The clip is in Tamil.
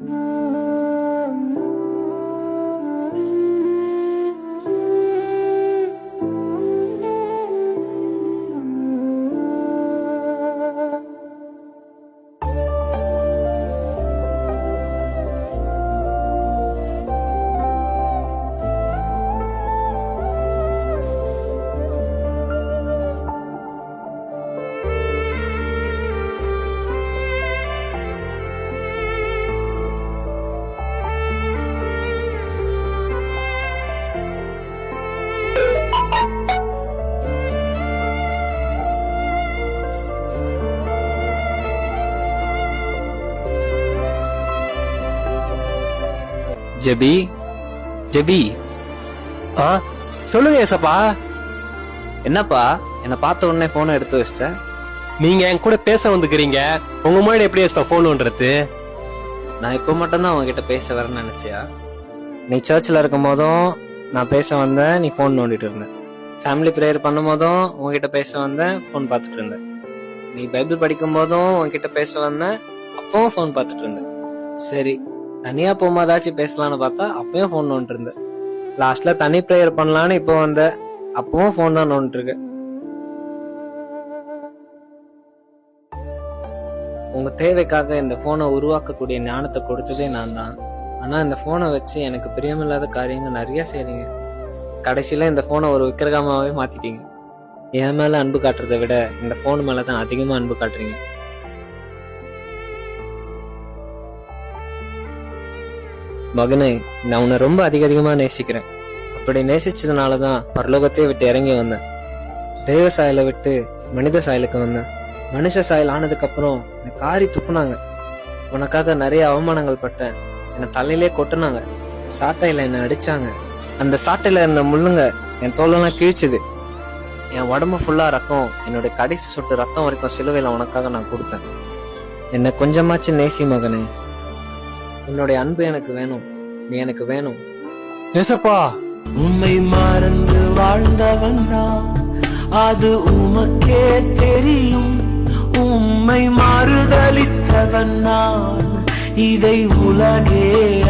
Mm-hmm. JP JP. ஆ சொல்லுங்க ஏசப்பா. என்னப்பா என்னை பார்த்த உடனே போனை எடுத்து வச்சிட்ட? நீங்க என் கூட பேச வந்துக்கிறீங்க. உங்க முன்னாடி எப்படி ஏசப்பா போன் நான் இப்போ மட்டும்தான் உங்ககிட்ட பேச வரேன்னு நினைச்சியா? நீ சர்ச்சில் இருக்கும் போதும் நான் பேச வந்தேன் நீ ஃபோன் நோண்டிட்டு இருந்த. ஃபேமிலி ப்ரேயர் பண்ணும் போதும் உங்ககிட்ட பேச வந்தேன் ஃபோன் பார்த்துட்டு இருந்தேன். நீ பைபிள் படிக்கும் போதும் உங்ககிட்ட பேச வந்தேன் அப்பவும் ஃபோன் பார்த்துட்டு இருந்தேன். சரி தனியா போகும்போதாச்சும் பேசலாம்னு பார்த்தா அப்பயும் ஃபோன் நோண்டு இருந்தேன் லாஸ்ட்ல தனி ப்ரேயர் பண்ணலான்னு இப்போ வந்த அப்பவும் ஃபோன் தான் நோண்டிட்டு இருக்க உங்க தேவைக்காக இந்த போனை உருவாக்கக்கூடிய ஞானத்தை கொடுத்ததே நான் தான். ஆனா இந்த போனை வச்சு எனக்கு பிரியமில்லாத காரியங்கள் நிறைய செய்றீங்க. கடைசியில இந்த போனை ஒரு விக்கிரகமாவே மாத்திட்டீங்க. என் மேல அன்பு காட்டுறதை விட இந்த போன் மேலதான் அதிகமா அன்பு காட்டுறீங்க. மகனே நான் உன்னை ரொம்ப அதிக அதிகமா நேசிக்கிறேன். அப்படி நேசிச்சதுனால தான் பரலோகத்தையே விட்டு இறங்கி வந்தேன். தெய்வ சாயலை விட்டு மனித சாயலுக்கு வந்தேன். மனுஷ சாயல் ஆனதுக்கப்புறம் என்னை காரி துப்புனாங்க. உனக்காக நிறைய அவமானங்கள் பட்டேன். என்னை தலையிலே கொட்டினாங்க. சாட்டையில என்னை அடிச்சாங்க. அந்த சாட்டையில இருந்த முள்ளுங்க என் தோலெல்லாம் கிழிச்சுது. என் உடம்பு ஃபுல்லா ரத்தம் என்னுடைய கடைசி சொட்டு ரத்தம் வரைக்கும் சிலுவையில உனக்காக நான் கொடுத்தேன். என்னை கொஞ்சமாச்சு நேசி மகனே. உன்னுடைய அன்பு எனக்கு வேணும். நீ எனக்கு வேணும். ஏசப்பா! உம்மை மறந்து வாழ்ந்தவன் தான். அது உமக்கே தெரியும். உம்மை மறுதலித்தவன் நான். இதை உலகே